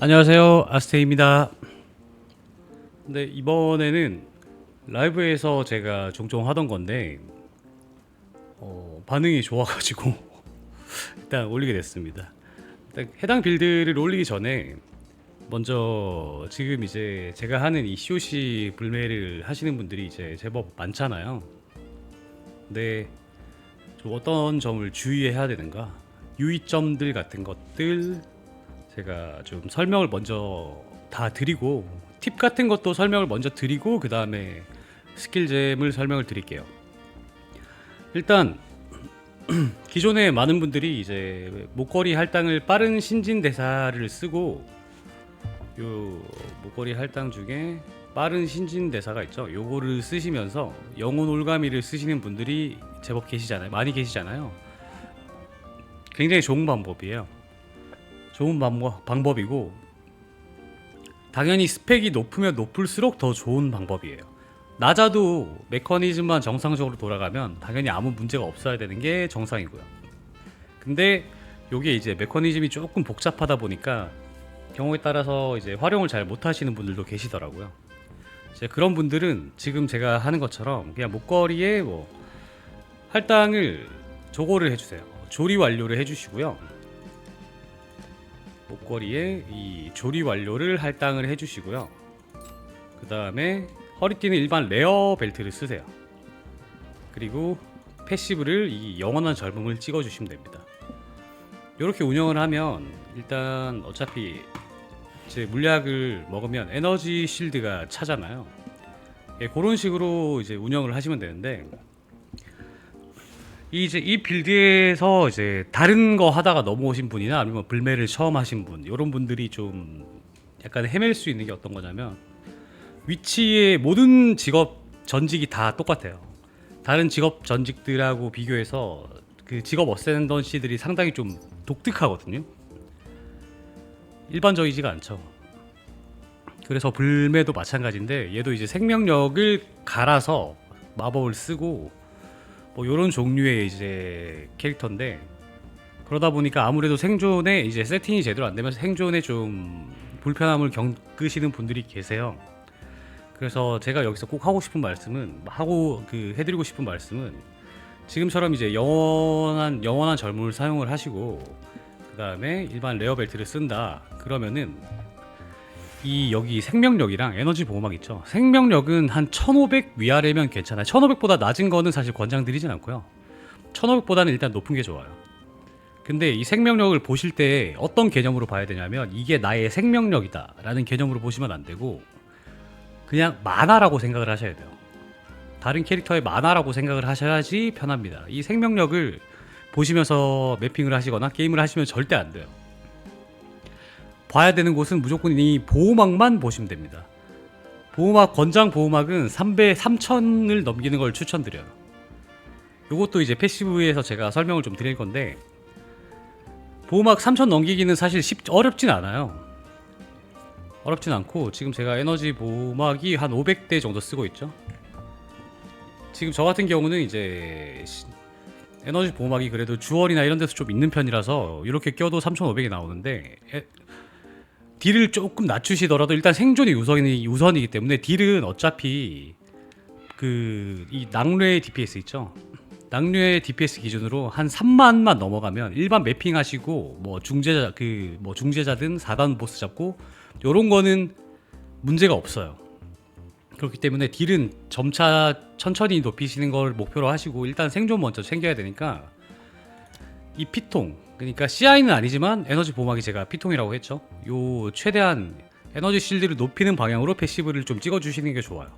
안녕하세요. 아스테입니다. 근데 이번에는 라이브에서 제가 종종 하던 건데 어, 반응이 좋아가지고 일단 올리게 됐습니다. 일단 해당 빌드를 올리기 전에 먼저 지금 이제 제가 하는 이 COC 불매를 하시는 분들이 이제 제법 많잖아요. 근데 좀 어떤 점을 주의해야 되는가? 유의점들 같은 것들 제가 좀 설명을 먼저 다 드리고 팁 같은 것도 설명을 먼저 드리고 그 다음에 스킬잼을 설명을 드릴게요. 일단 기존에 많은 분들이 이제 목걸이 할당을 빠른 신진 대사를 쓰고 요 목걸이 할당 중에 빠른 신진 대사가 있죠. 요거를 쓰시면서 영혼 올가미를 쓰시는 분들이 제법 계시잖아요. 많이 계시잖아요. 굉장히 좋은 방법이에요. 좋은 방법, 방법이고 당연히 스펙이 높으면 높을수록 더 좋은 방법이에요. 낮아도 메커니즘만 정상적으로 돌아가면 당연히 아무 문제가 없어야 되는 게 정상이고요. 근데 요게 이제 메커니즘이 조금 복잡하다 보니까 경우에 따라서 이제 활용을 잘 못하시는 분들도 계시더라고요. 이제 그런 분들은 지금 제가 하는 것처럼 그냥 목걸이에 뭐 할당을 조고를 해주세요. 조리 완료를 해주시고요. 목걸이에 이 조리 완료를 할당을 해주시고요. 그 다음에 허리띠는 일반 레어 벨트를 쓰세요. 그리고 패시브를 이 영원한 젊음을 찍어주시면 됩니다. 이렇게 운영을 하면 일단 어차피 제 물약을 먹으면 에너지 실드가 차잖아요. 예, 그런 식으로 이제 운영을 하시면 되는데 이 이제 이 빌드에서 이제 다른 거 하다가 넘어오신 분이나 아니면 불매를 처음 하신 분 이런 분들이 좀 약간 헤맬 수 있는 게 어떤 거냐면 위치의 모든 직업 전직이 다 똑같아요. 다른 직업 전직들하고 비교해서 그 직업 어센던시들이 상당히 좀 독특하거든요. 일반적이지가 않죠. 그래서 불매도 마찬가지인데 얘도 이제 생명력을 갈아서 마법을 쓰고 뭐 이런 종류의 이제 캐릭터인데 그러다 보니까 아무래도 생존에 이제 세팅이 제대로 안 되면서 생존에 좀 불편함을 겪으시는 분들이 계세요. 그래서 제가 여기서 꼭 하고 싶은 말씀은 하고 그 해드리고 싶은 말씀은 지금처럼 이제 영원한 영원한 젊음을 사용을 하시고 그 다음에 일반 레어 벨트를 쓴다 그러면은 이 여기 생명력이랑 에너지 보호막 있죠. 생명력은 한 1500 위아래면 괜찮아요. 1500보다 낮은 거는 사실 권장드리진 않고요. 1500보다는 일단 높은 게 좋아요. 근데 이 생명력을 보실 때 어떤 개념으로 봐야 되냐면 이게 나의 생명력이다 라는 개념으로 보시면 안 되고 그냥 만화라고 생각을 하셔야 돼요. 다른 캐릭터의 만화라고 생각을 하셔야지 편합니다. 이 생명력을 보시면서 매핑을 하시거나 게임을 하시면 절대 안 돼요. 봐야 되는 곳은 무조건 이 보호막만 보시면 됩니다. 보호막 권장 보호막은 3배 3000을 넘기는 걸 추천드려요. 이것도 이제 패시브에서 제가 설명을 좀 드릴 건데 보호막 3000 넘기기는 사실 쉽 어렵진 않아요. 어렵진 않고 지금 제가 에너지 보호막이 한 500대 정도 쓰고 있죠. 지금 저 같은 경우는 이제 시- 에너지 보호막이 그래도 주얼이나 이런 데서 좀 있는 편이라서 이렇게 껴도 3,500이 나오는데 에- 딜을 조금 낮추시더라도 일단 생존이 우선이 우선이기 때문에 딜은 어차피 그 이 낙뢰 DPS 있죠. 낙뢰 DPS 기준으로 한 3만만 넘어가면 일반 매핑 하시고 뭐 중재자 그 뭐 중재자든 4단 보스 잡고 요런 거는 문제가 없어요. 그렇기 때문에 딜은 점차 천천히 높이시는 걸 목표로 하시고 일단 생존 먼저 챙겨야 되니까 이 피통 그러니까 CI는 아니지만 에너지 보호막이 제가 피통이라고 했죠. 요 최대한 에너지 실드를 높이는 방향으로 패시브를 좀 찍어주시는 게 좋아요.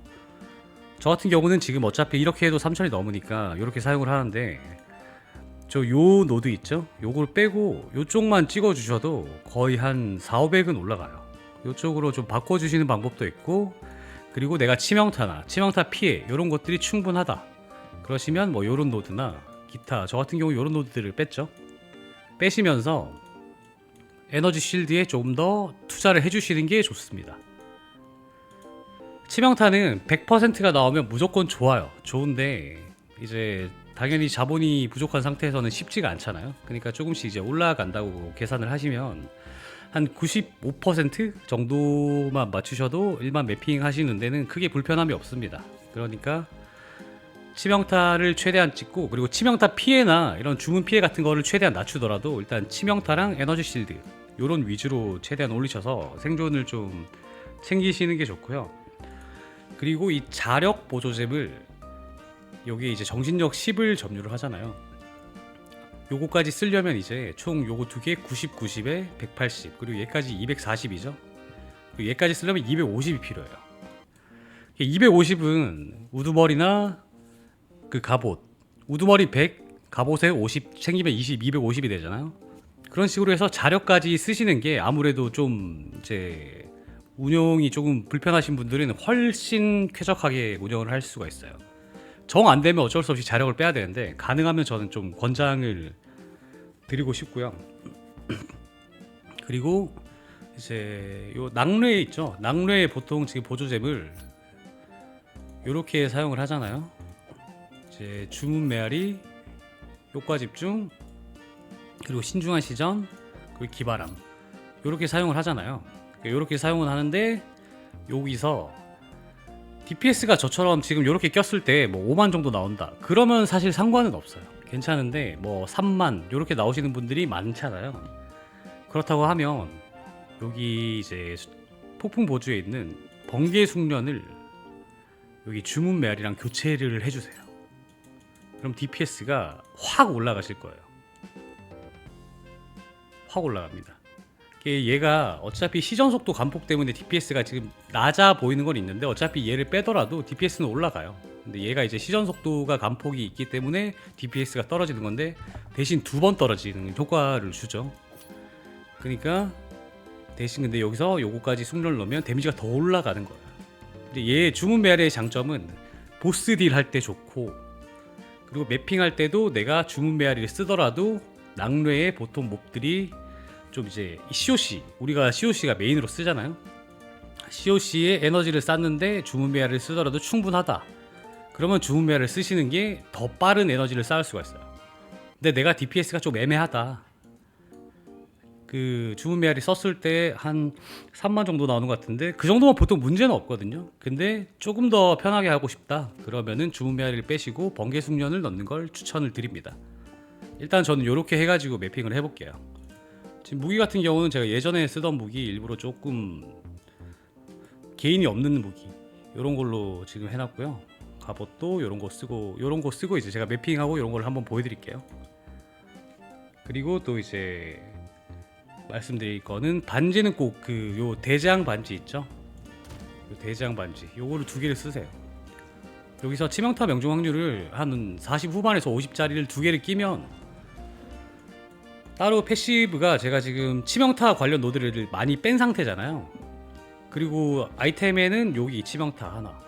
저 같은 경우는 지금 어차피 이렇게 해도 3000이 넘으니까 이렇게 사용을 하는데 저 요 노드 있죠? 요걸 빼고 요쪽만 찍어주셔도 거의 한 4, 500은 올라가요. 요쪽으로 좀 바꿔주시는 방법도 있고 그리고 내가 치명타나 치명타 피해 이런 것들이 충분하다. 그러시면 뭐 요런 노드나 기타 저 같은 경우 요런 노드들을 뺐죠. 빼시면서 에너지 실드에 조금 더 투자를 해주시는 게 좋습니다. 치명타는 100%가 나오면 무조건 좋아요. 좋은데 이제 당연히 자본이 부족한 상태에서는 쉽지가 않잖아요. 그러니까 조금씩 이제 올라간다고 계산을 하시면 한 95% 정도만 맞추셔도 일반 매핑 하시는 데는 크게 불편함이 없습니다. 그러니까 치명타를 최대한 찍고 그리고 치명타 피해나 이런 주문 피해 같은 거를 최대한 낮추더라도 일단 치명타랑 에너지 실드 요런 위주로 최대한 올리셔서 생존을 좀 챙기시는 게 좋고요. 그리고 이 자력 보조잼을 여기 이제 정신력 10을 점유를 하잖아요. 요거까지 쓰려면 이제 총 요거 두 개 90, 90에 180 그리고 얘까지 240이죠. 그리고 얘까지 쓰려면 250이 필요해요. 250은 우두머리나 그 갑옷 우두머리 100 갑옷에 50 챙기면 20 250이 되잖아요. 그런 식으로 해서 자력까지 쓰시는 게 아무래도 좀 이제 운영이 조금 불편하신 분들은 훨씬 쾌적하게 운영을 할 수가 있어요. 정 안 되면 어쩔 수 없이 자력을 빼야 되는데 가능하면 저는 좀 권장을 드리고 싶고요. 그리고 이제 요 낙뢰 있죠. 낙뢰 보통 지금 보조잼을 이렇게 사용을 하잖아요. 이제 주문 메아리, 효과 집중, 그리고 신중한 시전, 그리고 기바람 이렇게 사용을 하잖아요. 이렇게 사용을 하는데 여기서 DPS가 저처럼 지금 이렇게 꼈을 때 뭐 5만 정도 나온다. 그러면 사실 상관은 없어요. 괜찮은데 뭐 3만 이렇게 나오시는 분들이 많잖아요. 그렇다고 하면 여기 이제 수- 폭풍 보주에 있는 번개 숙련을 여기 주문 메아리랑 교체를 해주세요. 그럼 DPS가 확 올라가실 거예요. 확 올라갑니다. 얘가 어차피 시전 속도 감폭 때문에 DPS가 지금 낮아 보이는 건 있는데 어차피 얘를 빼더라도 DPS는 올라가요. 근데 얘가 이제 시전 속도가 감폭이 있기 때문에 DPS가 떨어지는 건데 대신 두 번 떨어지는 효과를 주죠. 그러니까 대신 근데 여기서 요거까지 숙련을 넣으면 데미지가 더 올라가는 거예요. 근데 얘 주문 메아리의 장점은 보스 딜 할 때 좋고 그리고 매핑할 때도 내가 주문 메아리를 쓰더라도 낙뢰에 보통 몹들이 좀 이제 이 COC 우리가 COC가 메인으로 쓰잖아요. COC에 에너지를 쌓는데 주문 메아리를 쓰더라도 충분하다. 그러면 주문 메아리를 쓰시는 게 더 빠른 에너지를 쌓을 수가 있어요. 근데 내가 DPS가 좀 애매하다. 그 주문 메아리 썼을 때 한 3만 정도 나오는 것 같은데 그 정도면 보통 문제는 없거든요. 근데 조금 더 편하게 하고 싶다. 그러면은 주문 메아리를 빼시고 번개 숙련을 넣는 걸 추천을 드립니다. 일단 저는 이렇게 해가지고 매핑을 해볼게요. 지금 무기 같은 경우는 제가 예전에 쓰던 무기 일부러 조금 개인이 없는 무기 이런 걸로 지금 해놨고요. 갑옷도 이런 거 쓰고 이런 거 쓰고 이제 제가 매핑하고 이런 걸 한번 보여드릴게요. 그리고 또 이제 말씀드릴 거는 반지는 꼭 그 요 대장 반지 있죠? 요 대장 반지 요거를 두 개를 쓰세요. 여기서 치명타 명중 확률을 한 40 후반에서 50짜리를 두 개를 끼면 따로 패시브가 제가 지금 치명타 관련 노드를 많이 뺀 상태잖아요. 그리고 아이템에는 여기 치명타 하나.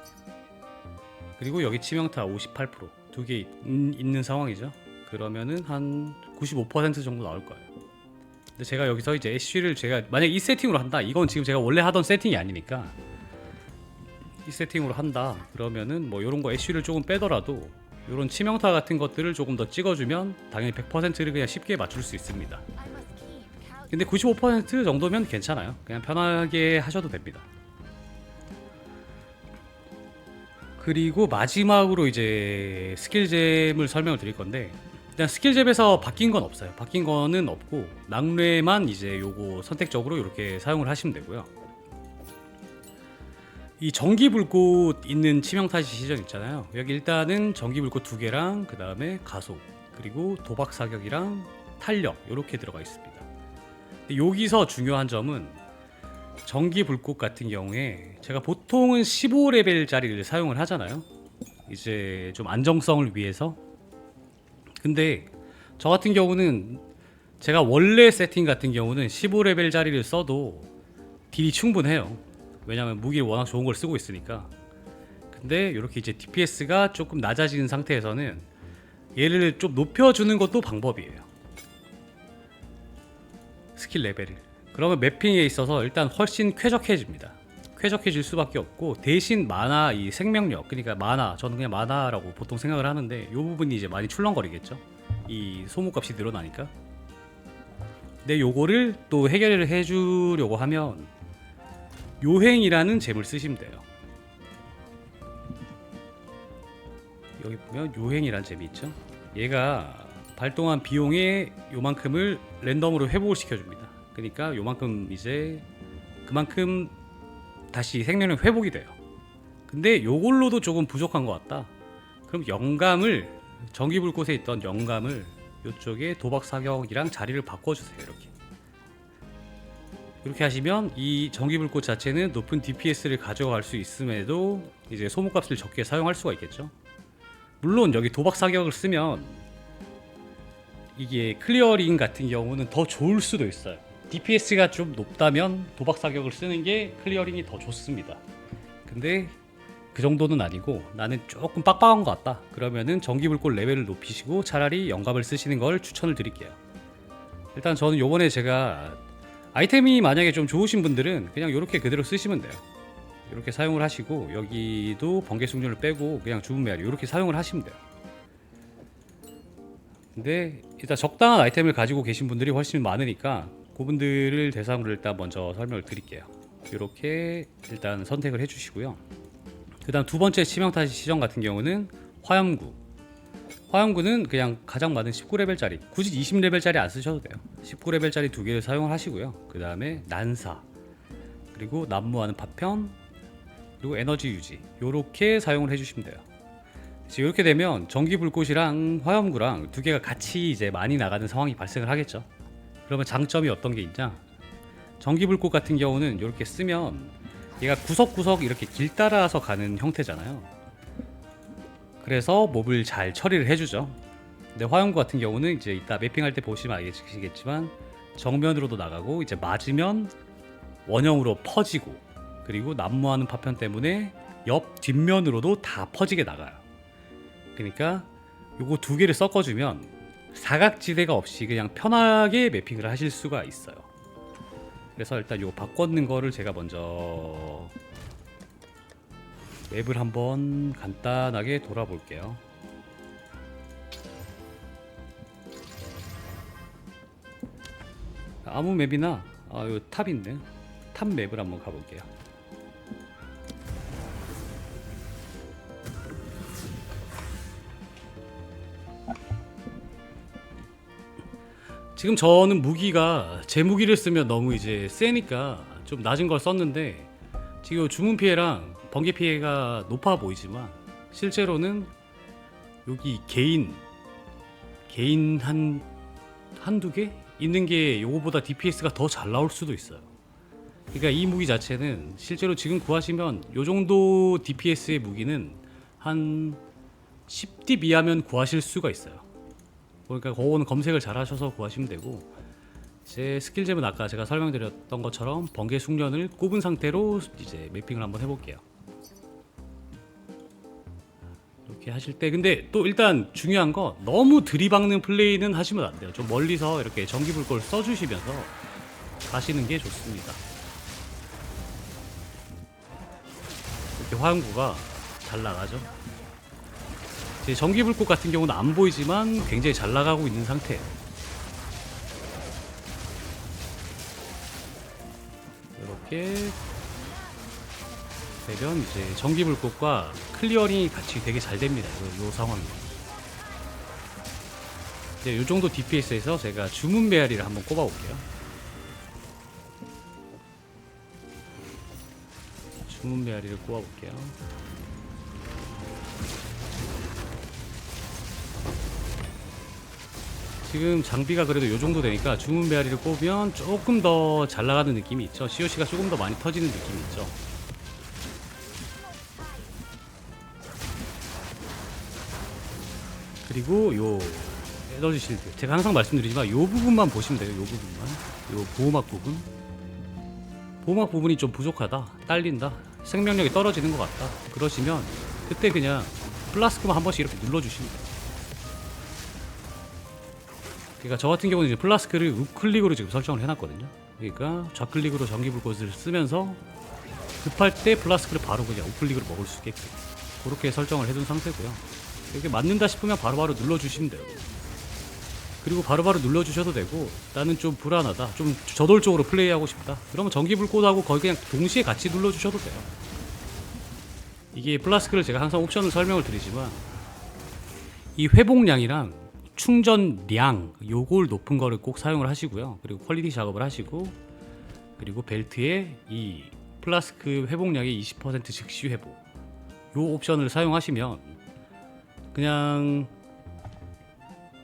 그리고 여기 치명타 58%두 개 있는 상황이죠. 그러면은 한 95% 정도 나올 거예요. 근데 제가 여기서 이제 애쉬를 제가 만약 이 세팅으로 한다. 이건 지금 제가 원래 하던 세팅이 아니니까 이 세팅으로 한다. 그러면은 뭐 이런 거 애쉬를 조금 빼더라도 이런 치명타 같은 것들을 조금 더 찍어주면 당연히 100%를 그냥 쉽게 맞출 수 있습니다. 근데 95% 정도면 괜찮아요. 그냥 편하게 하셔도 됩니다. 그리고 마지막으로 이제 스킬잼을 설명을 드릴 건데 일단 스킬잼에서 바뀐 건 없어요. 바뀐 거는 없고 낙뢰만 이제 요거 선택적으로 이렇게 사용을 하시면 되고요. 이 전기 불꽃 있는 치명타 시전 있잖아요. 여기 일단은 전기 불꽃 두 개랑 그 다음에 가속 그리고 도박 사격이랑 탄력 이렇게 들어가 있습니다. 여기서 중요한 점은 전기 불꽃 같은 경우에 제가 보통은 15레벨짜리를 사용을 하잖아요. 이제 좀 안정성을 위해서. 근데 저 같은 경우는 제가 원래 세팅 같은 경우는 15레벨짜리를 써도 딜이 충분해요. 왜냐면 무기를 워낙 좋은 걸 쓰고 있으니까. 근데 이렇게 이제 DPS가 조금 낮아지는 상태에서는 얘를 좀 높여주는 것도 방법이에요. 스킬 레벨을. 그러면 매핑에 있어서 일단 훨씬 쾌적해집니다. 쾌적해질 수밖에 없고 대신 마나 이 생명력 그러니까 마나 저는 그냥 마나라고 보통 생각을 하는데 이 부분이 이제 많이 출렁거리겠죠. 이 소모값이 늘어나니까 근데 요거를 또 해결을 해주려고 하면 요행이라는 잼을 쓰시면 돼요. 여기 보면 요행이라는 잼이 있죠. 얘가 발동한 비용의 요만큼을 랜덤으로 회복을 시켜줍니다. 그러니까 요만큼 이제 그만큼 다시 생명력 회복이 돼요. 근데 요걸로도 조금 부족한 것 같다. 그럼 영감을 전기불꽃에 있던 영감을 이쪽에 도박 사격이랑 자리를 바꿔주세요. 이렇게 이렇게 하시면 이 전기불꽃 자체는 높은 DPS를 가져갈 수 있음에도 이제 소모값을 적게 사용할 수가 있겠죠. 물론 여기 도박 사격을 쓰면 이게 클리어링 같은 경우는 더 좋을 수도 있어요. DPS가 좀 높다면 도박 사격을 쓰는 게 클리어링이 더 좋습니다. 근데 그 정도는 아니고 나는 조금 빡빡한 것 같다. 그러면은 전기불꽃 레벨을 높이시고 차라리 영감을 쓰시는 걸 추천을 드릴게요. 일단 저는 요번에 제가 아이템이 만약에 좀 좋으신 분들은 그냥 이렇게 그대로 쓰시면 돼요. 이렇게 사용을 하시고 여기도 번개 숙련을 빼고 그냥 주문 메아리 이렇게 사용을 하시면 돼요. 근데 일단 적당한 아이템을 가지고 계신 분들이 훨씬 많으니까 그분들을 대상으로 일단 먼저 설명을 드릴게요. 이렇게 일단 선택을 해주시고요. 그 다음 두 번째 치명타 시정 같은 경우는 화염구. 화염구는 그냥 가장 많은 19레벨짜리 굳이 20레벨짜리 안 쓰셔도 돼요 19레벨짜리 두 개를 사용을 하시고요 그 다음에 난사 그리고 난무하는 파편 그리고 에너지 유지 요렇게 사용을 해주시면 돼요 이렇게 되면 전기 불꽃이랑 화염구랑 두 개가 같이 이제 많이 나가는 상황이 발생을 하겠죠 그러면 장점이 어떤 게 있냐 전기불꽃 같은 경우는 이렇게 쓰면 얘가 구석구석 이렇게 길 따라서 가는 형태잖아요 그래서 몹을 잘 처리를 해주죠. 근데 화염구 같은 경우는 이제 이따 매핑할 때 보시면 알겠지만 정면으로도 나가고 이제 맞으면 원형으로 퍼지고 그리고 난무하는 파편 때문에 옆 뒷면으로도 다 퍼지게 나가요. 그러니까 요거 두 개를 섞어주면 사각지대가 없이 그냥 편하게 매핑을 하실 수가 있어요. 그래서 일단 요 바꿨는 거를 제가 먼저 맵을 한번 간단하게 돌아볼게요. 아무 맵이나 아, 요 탑인데 탑 맵을 한번 가볼게요. 지금 저는 무기가 제 무기를 쓰면 너무 이제 세니까 좀 낮은 걸 썼는데 지금 주문 피해랑 번개 피해가 높아 보이지만 실제로는 여기 개인 개인 한 한두 개 있는 게 요거보다 DPS가 더 잘 나올 수도 있어요. 그러니까 이 무기 자체는 실제로 지금 구하시면 요 정도 DPS의 무기는 한 10딥 이하면 구하실 수가 있어요. 그러니까 그거는 검색을 잘 하셔서 구하시면 되고 제 스킬잼은 아까 제가 설명드렸던 것처럼 번개 숙련을 꼽은 상태로 이제 매핑을 한번 해볼게요. 이렇게 하실 때 근데 또 일단 중요한 거 너무 들이박는 플레이는 하시면 안 돼요. 좀 멀리서 이렇게 전기 불꽃 써주시면서 가시는 게 좋습니다. 이렇게 화염구가 잘 나가죠. 제 전기불꽃 같은 경우는 안 보이지만 굉장히 잘 나가고 있는 상태예요. 이렇게 되면 이제 전기불꽃과 클리어링이 같이 되게 잘 됩니다. 요, 요 상황이. 이제 요 정도 DPS에서 제가 주문 메아리를 한번 꼽아 볼게요. 주문 메아리를 꼽아 볼게요. 지금 장비가 그래도 요 정도 되니까 주문 메아리를 꼽으면 조금 더 잘 나가는 느낌이 있죠. COC가 조금 더 많이 터지는 느낌이 있죠. 그리고 요 에너지 실드 제가 항상 말씀드리지만 요 부분만 보시면 돼요 요 부분만 요 보호막 부분 보호막 부분이 좀 부족하다 딸린다 생명력이 떨어지는 것 같다 그러시면 그때 그냥 플라스크만 한 번씩 이렇게 눌러주시면 돼요 그러니까 저 같은 경우는 이제 플라스크를 우클릭으로 지금 설정을 해놨거든요. 그러니까 좌클릭으로 전기불꽃을 쓰면서 급할 때 플라스크를 바로 그냥 우클릭으로 먹을 수 있게끔 그렇게 설정을 해둔 상태고요. 이렇게 맞는다 싶으면 바로바로 눌러주시면 돼요. 그리고 바로 바로 눌러주셔도 되고 나는 좀 불안하다 좀 저돌적으로 플레이하고 싶다. 그러면 전기불꽃하고 거의 그냥 동시에 같이 눌러주셔도 돼요. 이게 플라스크를 제가 항상 옵션을 설명을 드리지만 이 회복량이랑 충전량 요걸 높은 거를 꼭 사용을 하시고요 그리고 퀄리티 작업을 하시고 그리고 벨트에 이 플라스크 회복량의 20% 즉시 회복 요 옵션을 사용하시면 그냥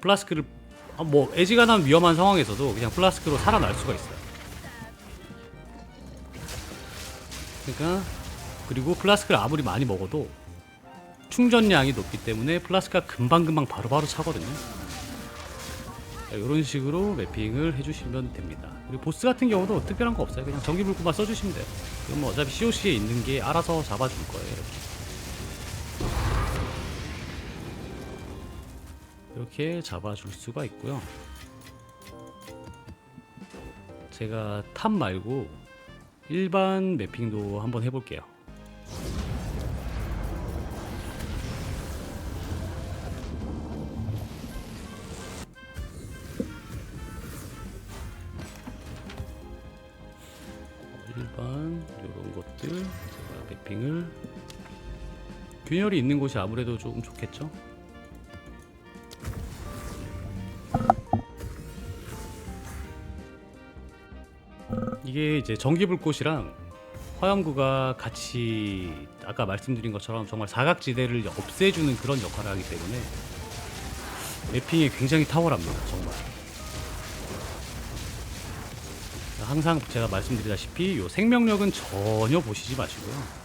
플라스크를 아, 뭐 애지간한 위험한 상황에서도 그냥 플라스크로 살아날 수가 있어요. 그러니까 그리고 플라스크를 아무리 많이 먹어도 충전량이 높기 때문에 플라스크가 금방금방 바로바로 차거든요. 이런 식으로 맵핑을 해주시면 됩니다. 그리고 보스 같은 경우도 특별한 거 없어요. 그냥 전기 불구만 써주시면 돼요. 그럼 뭐 어차피 COC에 있는 게 알아서 잡아줄 거예요. 이렇게. 이렇게 잡아줄 수가 있고요. 제가 탑 말고 일반 매핑도 한번 해볼게요. 균열이 있는 곳이 아무래도 조금 좋겠죠? 이게 이제 전기불꽃이랑 화염구가 같이 아까 말씀드린 것처럼 정말 사각지대를 없애주는 그런 역할을 하기 때문에 맵핑이 굉장히 탁월합니다 정말 항상 제가 말씀드리다시피 요 생명력은 전혀 보시지 마시고요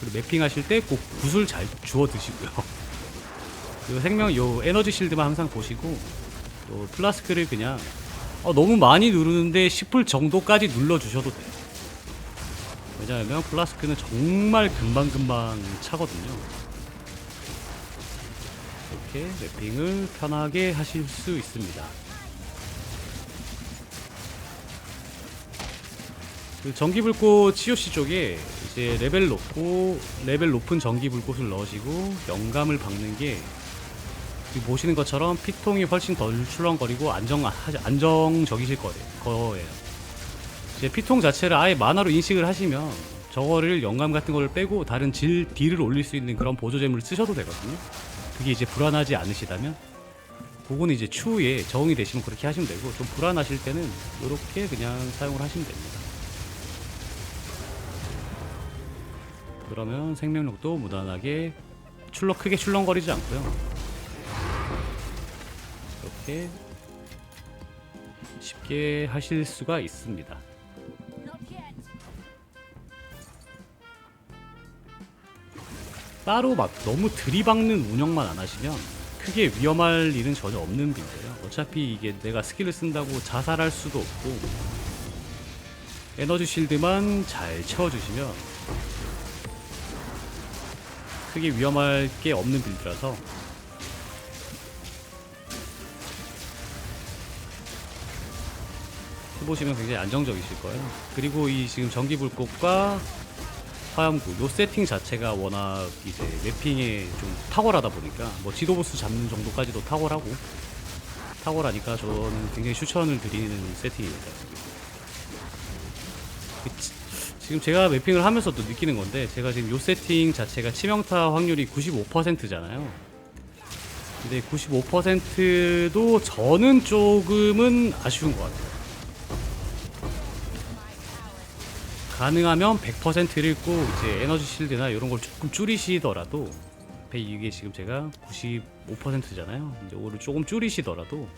그리고 맵핑 하실 때꼭 붓을 잘 주워 드시고요 요 생명 요 에너지 실드만 항상 보시고 또 플라스크를 그냥 어, 너무 많이 누르는데 10풀 정도까지 눌러 주셔도 돼요. 왜냐하면 플라스크는 정말 금방금방 차거든요. 이렇게 랩핑을 편하게 하실 수 있습니다. 그 전기불꽃 COC 쪽에 이제 레벨 높고 레벨 높은 전기불꽃을 넣으시고 영감을 박는 게 보시는 것처럼 피통이 훨씬 덜 출렁거리고 안정 안정적이실 거예요. 이제 피통 자체를 아예 만화로 인식을 하시면 저거를 영감 같은 걸 빼고 다른 질 딜을 올릴 수 있는 그런 보조잼을 쓰셔도 되거든요. 그게 이제 불안하지 않으시다면 그거는 이제 추후에 적응이 되시면 그렇게 하시면 되고 좀 불안하실 때는 이렇게 그냥 사용을 하시면 됩니다. 그러면 생명력도 무난하게 출렁 크게 출렁거리지 않고요. 이렇게 쉽게 하실 수가 있습니다. 따로 막 너무 들이박는 운영만 안 하시면 크게 위험할 일은 전혀 없는 빌드예요. 어차피 이게 내가 스킬을 쓴다고 자살할 수도 없고 에너지 실드만 잘 채워주시면 크게 위험할 게 없는 빌드라서 해보시면 굉장히 안정적이실 거예요. 그리고 이 지금 전기불꽃과 화염구 요 세팅 자체가 워낙 이제 맵핑에 좀 탁월하다 보니까 뭐 지도보스 잡는 정도까지도 탁월하고 탁월하니까 저는 굉장히 추천을 드리는 세팅입니다. 지- 지금 제가 맵핑을 하면서도 느끼는 건데 제가 지금 요 세팅 자체가 치명타 확률이 95%잖아요. 근데 95%도 저는 조금은 아쉬운 것 같아요. 가능하면 100%를 꼭 이제 에너지 실드나 이런 걸 조금 줄이시더라도 배- 이게 지금 제가 95%잖아요. 이제 오를 조금 줄이시더라도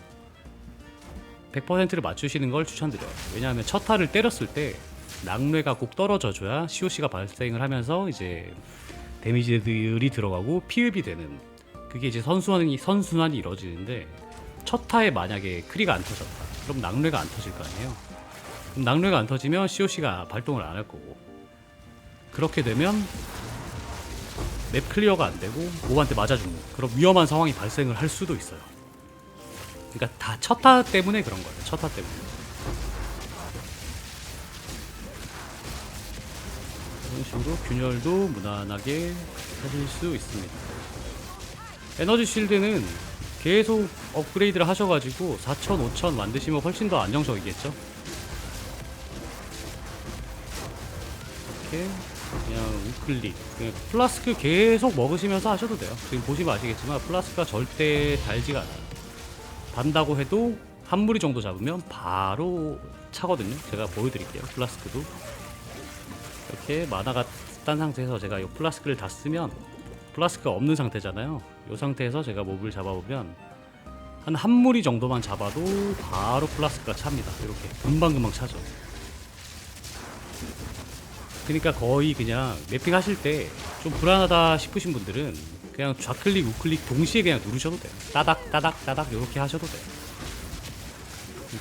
100%를 맞추시는 걸 추천드려요. 왜냐하면 첫 타를 때렸을 때 낙뢰가 꼭 떨어져줘야 COC가 발생을 하면서 이제 데미지들이 들어가고 피흡이 되는 그게 이제 선순환이 선순환이 이루어지는데 첫 타에 만약에 크리가 안 터졌다. 그럼 낙뢰가 안 터질 거 아니에요. 그럼 낙뢰가 안 터지면 COC가 발동을 안 할 거고 그렇게 되면 맵 클리어가 안 되고 몹한테 맞아 죽는 그런 위험한 상황이 발생을 할 수도 있어요. 그러니까 다 첫 타 때문에 그런 거예요. 첫 타 때문에. 이런 식으로 균열도 무난하게 하실 수 있습니다. 에너지 실드는 계속 업그레이드를 하셔가지고 4천, 5천 만드시면 훨씬 더 안정적이겠죠? 이렇게 그냥 우클릭 그냥 플라스크 계속 먹으시면서 하셔도 돼요. 지금 보시면 아시겠지만 플라스크가 절대 달지가 않아요. 단다고 해도 한 무리 정도 잡으면 바로 차거든요. 제가 보여드릴게요. 플라스크도 이렇게 마나가 딴 상태에서 제가 이 플라스크를 다 쓰면 플라스크가 없는 상태잖아요. 이 상태에서 제가 몹을 잡아보면 한 한 무리 정도만 잡아도 바로 플라스크가 찹니다. 이렇게 금방금방 차죠. 그러니까 거의 그냥 맵핑 하실 때 좀 불안하다 싶으신 분들은 그냥 좌클릭 우클릭 동시에 그냥 누르셔도 돼요. 따닥 따닥 따닥 이렇게 하셔도 돼요.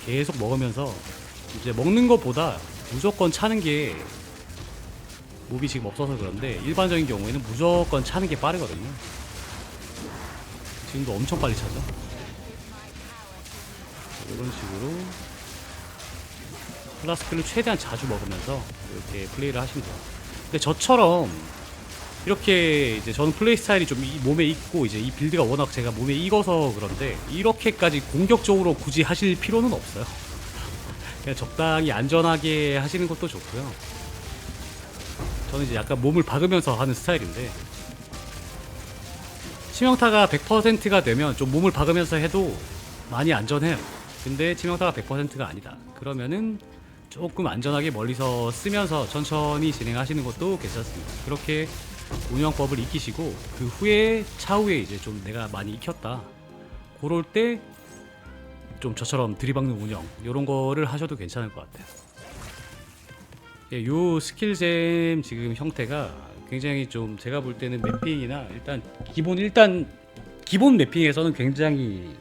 계속 먹으면서 이제 먹는 것보다 무조건 차는 게 몹이 지금 없어서 그런데 일반적인 경우에는 무조건 차는 게 빠르거든요 지금도 엄청 빨리 차죠 이런 식으로 플라스크를 최대한 자주 먹으면서 이렇게 플레이를 하시면 돼요. 근데 저처럼 이렇게 이제 저는 플레이 스타일이 좀이 몸에 익고 이제 이 빌드가 워낙 제가 몸에 익어서 그런데 이렇게까지 공격적으로 굳이 하실 필요는 없어요. 그냥 적당히 안전하게 하시는 것도 좋고요. 저는 이제 약간 몸을 박으면서 하는 스타일인데 치명타가 100%가 되면 좀 몸을 박으면서 해도 많이 안전해요. 근데 치명타가 100%가 아니다. 그러면은 조금 안전하게 멀리서 쓰면서 천천히 진행하시는 것도 괜찮습니다. 그렇게 운영법을 익히시고 그 후에 차후에 이제 좀 내가 많이 익혔다. 그럴 때 좀 저처럼 들이박는 운영 이런 거를 하셔도 괜찮을 것 같아요. 예, 요 스킬잼 지금 형태가 굉장히 좀 제가 볼 때는 맵핑이나 일단 기본 일단 기본 맵핑에서는 굉장히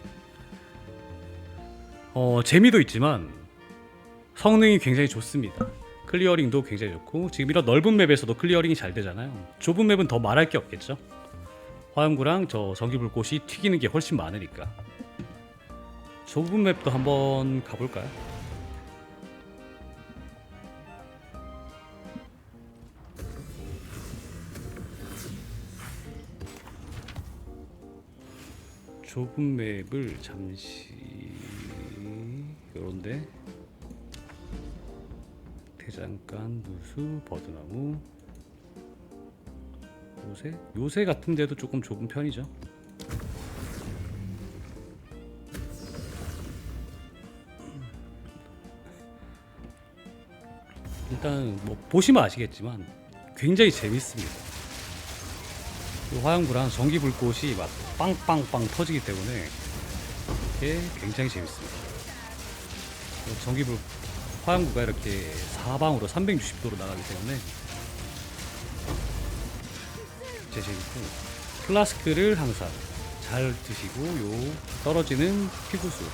어, 재미도 있지만 성능이 굉장히 좋습니다. 클리어링도 굉장히 좋고 지금 이런 넓은 맵에서도 클리어링이 잘 되잖아요. 좁은 맵은 더 말할 게 없겠죠. 화염구랑 저 전기불꽃이 튀기는 게 훨씬 많으니까. 좁은 맵도 한번 가볼까요? 좁은 맵을 잠시 요런데 대장간 누수 버드나무. 요새 요새 같은 데도 조금 좁은 편이죠. 일단 뭐 보시면 아시겠지만 굉장히 재밌습니다 이 화양구랑 전기 불꽃이 막 빵빵빵 터지기 때문에 이게 굉장히 재밌습니다. 전기 불 화양구가 이렇게 사방으로 360도로 나가기 때문에 제 재밌고 플라스크를 항상 잘 드시고 요 떨어지는 피구수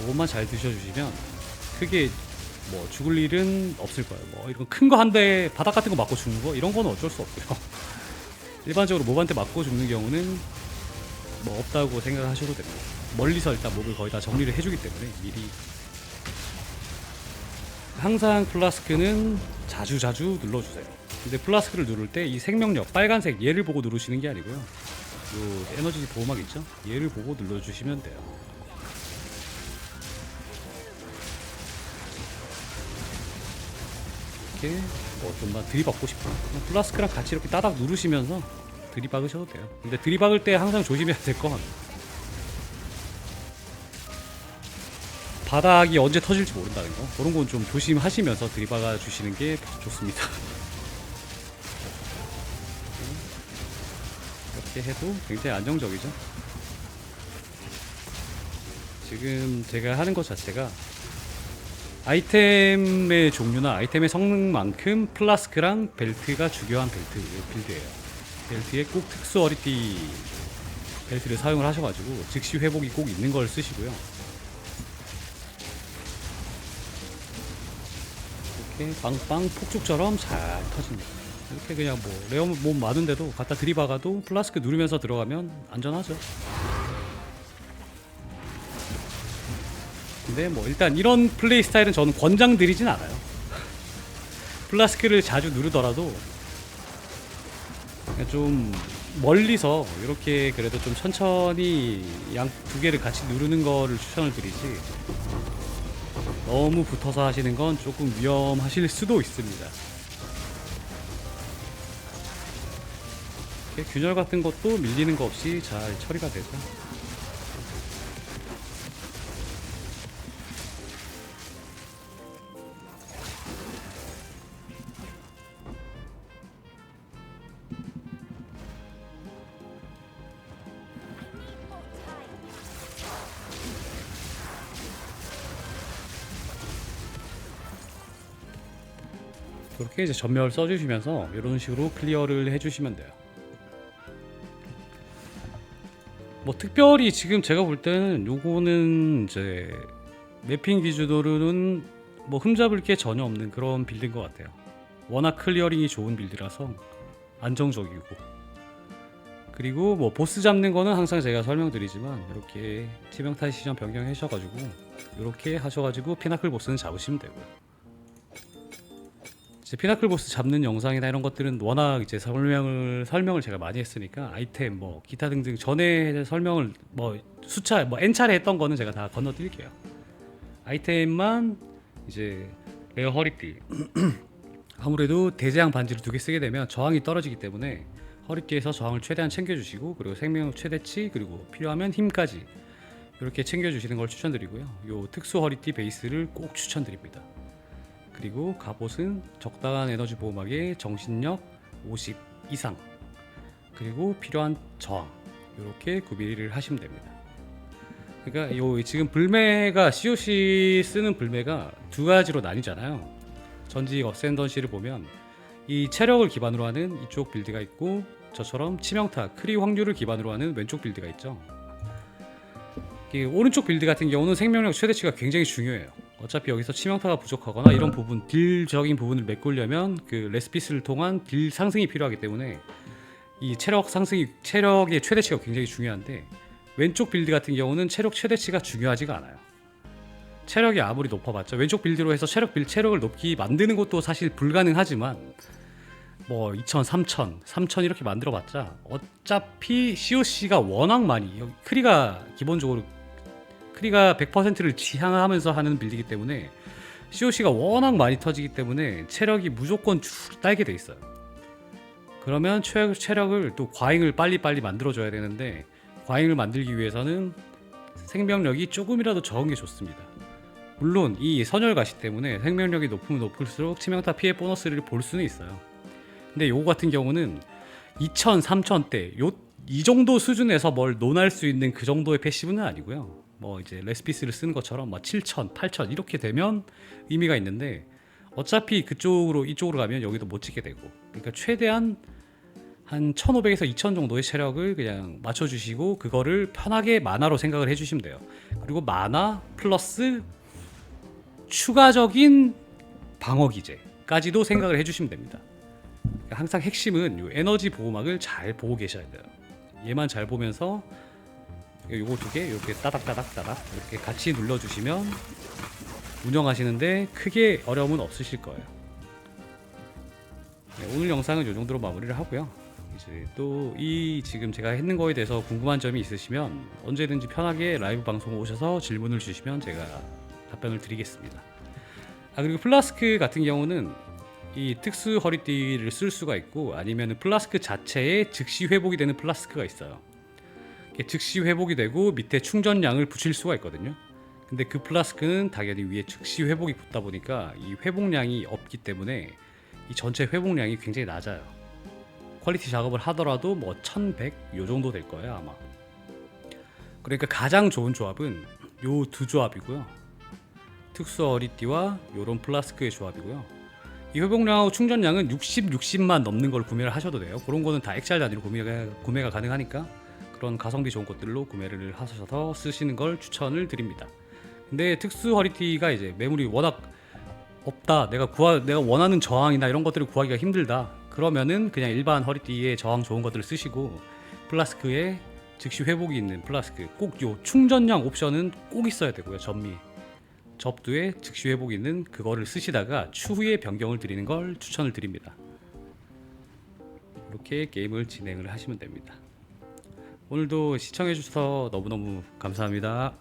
요것만 잘 드셔주시면 크게 뭐 죽을 일은 없을 거예요. 뭐 이런 큰 거 한 대 바닥 같은 거 맞고 죽는 거 이런 거는 어쩔 수 없고요. 일반적으로 몹한테 맞고 죽는 경우는 뭐 없다고 생각하셔도 됩니다. 멀리서 일단 몹을 거의 다 정리를 해주기 때문에 미리 항상 플라스크는 자주 자주 눌러주세요. 근데 플라스크를 누를 때 이 생명력 빨간색 얘를 보고 누르시는 게 아니고요. 요 에너지 보호막 있죠? 얘를 보고 눌러주시면 돼요. 이렇게 뭐좀더 들이박고 싶어. 그냥 플라스크랑 같이 이렇게 따닥 누르시면서 들이박으셔도 돼요. 근데 들이박을 때 항상 조심해야 될 건 바닥이 언제 터질지 모른다는 거. 그런 건 좀 조심하시면서 들이박아 주시는 게 좋습니다. 이렇게 해도 굉장히 안정적이죠. 지금 제가 하는 것 자체가 아이템의 종류나 아이템의 성능만큼 플라스크랑 벨트가 중요한 벨트 빌드예요. 벨트에 꼭 특수 어리티 벨트를 사용을 하셔가지고 즉시 회복이 꼭 있는 걸 쓰시고요. 이렇게 빵빵 폭죽처럼 잘 터집니다. 이렇게 그냥 뭐 레어 몸 많은데도 갖다 들이박아도 플라스크 누르면서 들어가면 안전하죠. 근데 뭐 일단 이런 플레이 스타일은 저는 권장드리진 않아요. 플라스크를 자주 누르더라도 좀 멀리서 이렇게 그래도 좀 천천히 양 두 개를 같이 누르는 거를 추천을 드리지 너무 붙어서 하시는 건 조금 위험하실 수도 있습니다. 균열 같은 것도 밀리는 거 없이 잘 처리가 되죠. 그렇게 이제 전멸 써주시면서 이런 식으로 클리어를 해주시면 돼요. 뭐 특별히 지금 제가 볼 때는 요거는 이제 매핑 기준으로는 뭐 흠잡을 게 전혀 없는 그런 빌드인 것 같아요. 워낙 클리어링이 좋은 빌드라서 안정적이고 그리고 뭐 보스 잡는 거는 항상 제가 설명드리지만 이렇게 치명타 시전 변경하셔가지고 이렇게 하셔가지고 피나클 보스는 잡으시면 되고요. 이제 피나클 보스 잡는 영상이나 이런 것들은 워낙 이제 설명을 설명을 제가 많이 했으니까 아이템 뭐 기타 등등 전에 설명을 뭐 수차 뭐 n 차례 했던 거는 제가 다 건너드릴게요. 아이템만 이제 레어 허리띠 아무래도 대재앙 반지를 두 개 쓰게 되면 저항이 떨어지기 때문에 허리띠에서 저항을 최대한 챙겨주시고 그리고 생명력 최대치 그리고 필요하면 힘까지 이렇게 챙겨주시는 걸 추천드리고요. 요 특수 허리띠 베이스를 꼭 추천드립니다. 그리고 갑옷은 적당한 에너지 보호막에 정신력 50 이상 그리고 필요한 저항 이렇게 구비를 하시면 됩니다. 그러니까 요 지금 불매가 COC 쓰는 불매가 두 가지로 나뉘잖아요. 전직 어센던시를 보면 이 체력을 기반으로 하는 이쪽 빌드가 있고 저처럼 치명타, 크리 확률을 기반으로 하는 왼쪽 빌드가 있죠. 이 오른쪽 빌드 같은 경우는 생명력 최대치가 굉장히 중요해요. 어차피 여기서 치명타가 부족하거나 이런 부분 딜적인 부분을 메꾸려면 그 레스피스를 통한 딜 상승이 필요하기 때문에 이 체력 상승이 체력의 최대치가 굉장히 중요한데 왼쪽 빌드 같은 경우는 체력 최대치가 중요하지가 않아요. 체력이 아무리 높아봤자 왼쪽 빌드로 해서 체력 빌 체력을 높게 만드는 것도 사실 불가능하지만 뭐 2,000, 3,000, 3,000 이렇게 만들어봤자 어차피 COC가 워낙 많이 크리가 기본적으로 크리가 100%를 지향하면서 하는 빌드이기 때문에 COC가 워낙 많이 터지기 때문에 체력이 무조건 쭉 딸게 돼 있어요. 그러면 체력, 체력을 또 과잉을 빨리빨리 만들어줘야 되는데 과잉을 만들기 위해서는 생명력이 조금이라도 적은 게 좋습니다. 물론 이 선열 가시 때문에 생명력이 높으면 높을수록 치명타 피해 보너스를 볼 수는 있어요. 근데 요거 같은 경우는 2,000, 3,000대 요 이 정도 수준에서 뭘 논할 수 있는 그 정도의 패시브는 아니고요. 뭐 이제 레스피스를 쓰는 것처럼 뭐 7,000, 8,000 이렇게 되면 의미가 있는데 어차피 그쪽으로 이쪽으로 가면 여기도 못 찍게 되고 그러니까 최대한 한 1,500에서 2,000 정도의 체력을 그냥 맞춰주시고 그거를 편하게 만화로 생각을 해주시면 돼요. 그리고 만화 플러스 추가적인 방어 기제까지도 생각을 해주시면 됩니다. 항상 핵심은 요 에너지 보호막을 잘 보고 계셔야 돼요. 얘만 잘 보면서 요거 두 개 이렇게 따닥따닥 따닥 이렇게 같이 눌러주시면 운영하시는데 크게 어려움은 없으실 거예요. 네, 오늘 영상은 이 정도로 마무리를 하고요. 이제 또 이 지금 제가 했는 거에 대해서 궁금한 점이 있으시면 언제든지 편하게 라이브 방송 오셔서 질문을 주시면 제가 답변을 드리겠습니다. 아 그리고 플라스크 같은 경우는 이 특수 허리띠를 쓸 수가 있고 아니면 플라스크 자체에 즉시 회복이 되는 플라스크가 있어요. 이게 즉시 회복이 되고 밑에 충전량을 붙일 수가 있거든요. 근데 그 플라스크는 당연히 위에 즉시 회복이 붙다 보니까 이 회복량이 없기 때문에 이 전체 회복량이 굉장히 낮아요. 퀄리티 작업을 하더라도 뭐 1100 요 정도 될 거예요, 아마. 그러니까 가장 좋은 조합은 요 두 조합이고요. 특수 어리띠와 요런 플라스크의 조합이고요. 이 회복량하고 충전량은 60, 60만 넘는 걸 구매를 하셔도 돼요. 그런 거는 다 엑셀 단위로 구매가, 구매가 가능하니까 그런 가성비 좋은 것들로 구매를 하셔서 쓰시는 걸 추천을 드립니다. 근데 특수 허리띠가 이제 매물이 워낙 없다. 내가 구하 내가 원하는 저항이나 이런 것들을 구하기가 힘들다. 그러면은 그냥 일반 허리띠에 저항 좋은 것들을 쓰시고 플라스크에 즉시 회복이 있는 플라스크 꼭 요 충전량 옵션은 꼭 있어야 되고요. 전미 접두에 즉시 회복이 있는 그거를 쓰시다가 추후에 변경을 드리는 걸 추천을 드립니다. 이렇게 게임을 진행을 하시면 됩니다. 오늘도 시청해 주셔서 너무너무 감사합니다.